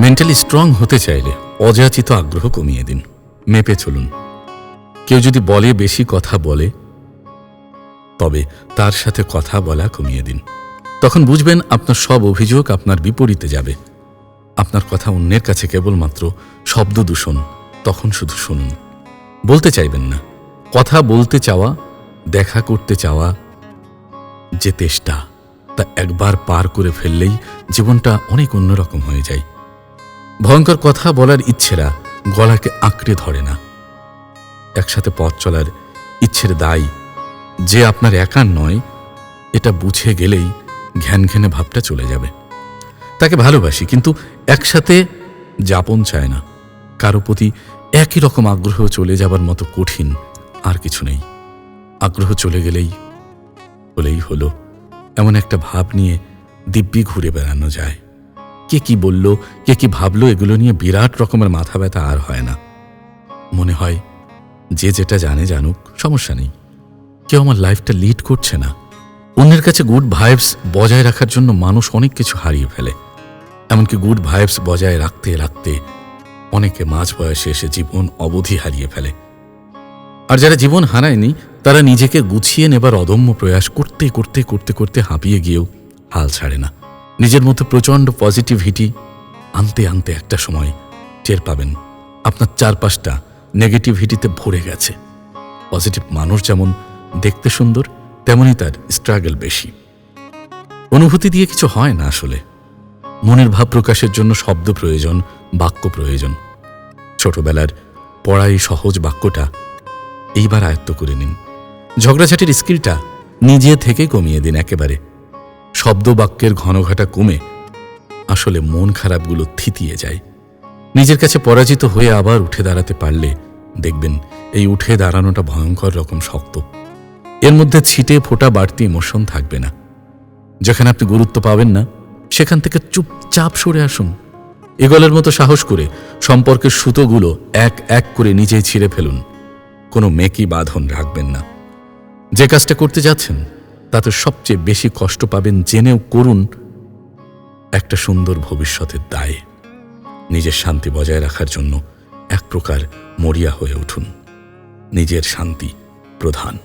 Mentally strong হতে চাইলে অযাচিত আগ্রহ কমিয়ে দিন। মেপে চলুন। কেউ যদি বলে বেশি কথা বলে, তবে তার সাথে কথা বলা কমিয়ে দিন। তখন বুঝবেন আপনার সব অভিযোগ আপনার বিপরীতে যাবে। আপনার কথা অন্যের কাছে কেবলমাত্র শব্দ দূষণ, তখন শুধু শুনুন। বলতে চাইবেন না। কথা বলতে চাওয়া, দেখা করতে চাওয়া যে তেষ্টা, তা একবার পার করে ফেললেই জীবনটা অনেক অন্যরকম হয়ে যায়। ভয়ঙ্কর কথা বলার ইচ্ছেরা গলাকে আঁকড়ে ধরে না। একসাথে পথ চলার ইচ্ছের দায় যে আপনার একার নয়, এটা বুঝে গেলেই ঘ্যান ঘেনে ভাবটা চলে যাবে। তাকে ভালোবাসি, কিন্তু একসাথে যাপন চায় না। কারও প্রতি একই রকম আগ্রহ চলে যাবার মতো কঠিন আর কিছু নেই। আগ্রহ চলে গেলেই, হলেই হলো। এমন একটা ভাব নিয়ে দিব্যি ঘুরে বেড়ানো যায়। কে কি বলল, কে কি ভাবলো, এগুলো নিয়ে বিরাট রকমের মাথা ব্যথা আর হয় না। মনে হয়, যে যেটা জানে জানুক, সমস্যা নেই। কেউ আমার লাইফটা লিড করছে না। অন্যের কাছে গুড ভাইবস বজায় রাখার জন্য মানুষ অনেক কিছু হারিয়ে ফেলে। এমনকি গুড ভাইবস বজায় রাখতে রাখতে অনেকে মাঝ বয়সে এসে জীবন অবধি হারিয়ে ফেলে। আর যারা জীবন হারায়নি, তারা নিজেকে গুছিয়ে নেবার অদম্য প্রয়াস করতে করতে করতে করতে হাঁপিয়ে গিয়েও হাল ছাড়ে না। নিজের মধ্যে প্রচণ্ড পজিটিভিটি আনতে আনতে একটা সময় টের পাবেন। আপনার চারপাশটা নেগেটিভিটিতে ভরে গেছে। পজিটিভ মানুষ যেমন দেখতে সুন্দর, তেমনই তার স্ট্রাগল বেশি। অনুভূতি দিয়ে কিছু হয় না আসলে। মনের ভাব প্রকাশের জন্য শব্দ প্রয়োজন, বাক্য প্রয়োজন। ছোটবেলার পড়াই সহজ বাক্যটা এইবার আয়ত্ত করে নিন। ঝগড়াঝাটির স্কিলটা নিজে থেকে কমিয়ে দিন একেবারে। শব্দ বাক্যের ঘনঘাটা কমে আসলে মন খারাপগুলো থিতিয়ে যায়। নিজের কাছে পরাজিত হয়ে আবার উঠে দাঁড়াতে পারলে দেখবেন এই উঠে দাঁড়ানোটা ভয়ঙ্কর রকম শক্ত। এর মধ্যে ছিটে ফোটা বাড়তি ইমোশন থাকবে না। যেখানে আপনি গুরুত্ব পাবেন না, সেখান থেকে চুপচাপ সরে আসুন। এগলের মতো সাহস করে সম্পর্কের সুতোগুলো এক এক করে নিজেই ছিঁড়ে ফেলুন। কোনো মেকি বাঁধন রাখবেন না। যে কাজটা করতে যাচ্ছেন তাতে সবচেয়ে বেশি কষ্ট পাবেন জেনেও করুন একটা সুন্দর ভবিষ্যতের দায়ে। নিজের শান্তি বজায় রাখার জন্য এক প্রকার মরিয়া হয়ে উঠুন। নিজের শান্তি প্রধান।